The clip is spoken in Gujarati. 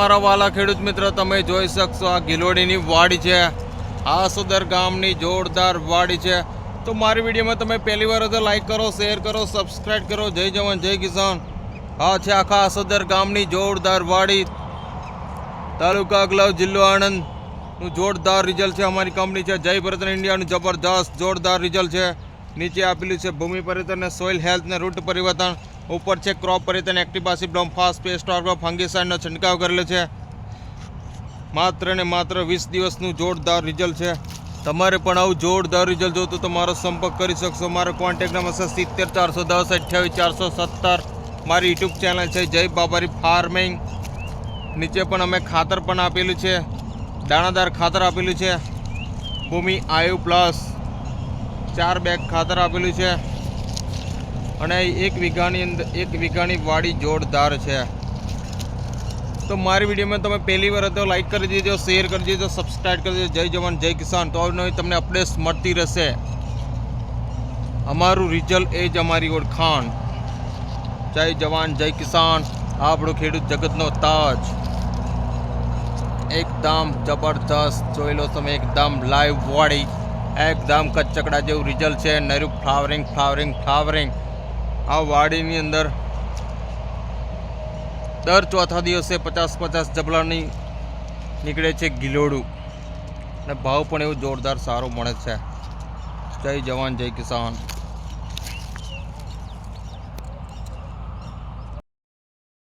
મારા વાલા ખેડૂત મિત્ર, તમે જોઈ શકશો આ ગિલોડીની વાડી છે. આ સુદર ગામની જોરદાર વાડી છે. તો મારી વિડીયોમાં તમે પહેલી વાર તો લાઈક કરો શેર કરો સબસ્ક્રાઇબ કરો. જય જવાન, જય કિસાન. હા છે આખા આસોદર ગામની જોરદાર વાડી. તાલુકા ગ્લવ જિલ્લો આણંદનું જોરદાર રિઝલ્ટ છે. અમારી કંપની છે જય ભરતન ઇન્ડિયાનું જબરદસ્ત જોરદાર રિઝલ્ટ છે. નીચે આપેલું છે ભૂમિ પરિવર્તન સોઇલ હેલ્થ ને રૂટ પરિવર્તન. ઉપર છે ક્રોપ પરિવર્તન એક્ટિપાસી બ્લોમ ફાસ્ટ પેસ્ટ ઓર્ગો ફંગીસાઇડનો છંટકાવ કરેલો છે. માત્ર ને માત્ર વીસ દિવસનું જોરદાર રિઝલ્ટ છે. તમારે પણ આવું જોરદાર રિઝલ્ટ જોતું તો મારો સંપર્ક કરી શકશો. મારો કોન્ટેક્ટ નંબર છે સિત્તેર ચારસો દસ અઠ્યાવીસ ચારસો સત્તર. મારી યુટ્યુબ ચેનલ છે જય બાબારી ફાર્મિંગ નીચે પણ અમે ખાતર પણ આપેલું છે. દાણાદાર ખાતર આપેલું છે. ભૂમિ આયુ પ્લસ ચાર બેગ ખાતર આપેલું છે. અને એક વીઘાની અંદર એક વીઘાની વાડી જોરદાર છે. તો મારી વિડીયોમાં તમે પહેલી વાર તો લાઈક કરી દેજો શેર કરી દેજો સબસ્ક્રાઈબ કરી દેજો. જય જવાન, જય કિસાન. તો નવી તમને અપડેટ્સ મળતી રહેશે. અમારું રિઝલ્ટ એ જ અમારી ઓળખાણ. જય જવાન, જય કિસાન. આપણો ખેડૂત જગતનો તાજ. એકદમ જબરદસ્ત જોઈ લો તમે, એકદમ લાઈવ વાડી. એકદમ કચકડા જેવું રિઝલ્ટ છે. નરું ફ્લાવરિંગ ફ્લાવરિંગ ફ્લાવરિંગ આ વાડીની અંદર દર ચોથા દિવસે પચાસ પચાસ જબલાની નીકળે છે ગિલોડું. અને ભાવ પણ એવો જોરદાર સારો મળે છે. જય જવાન, જય કિસાન.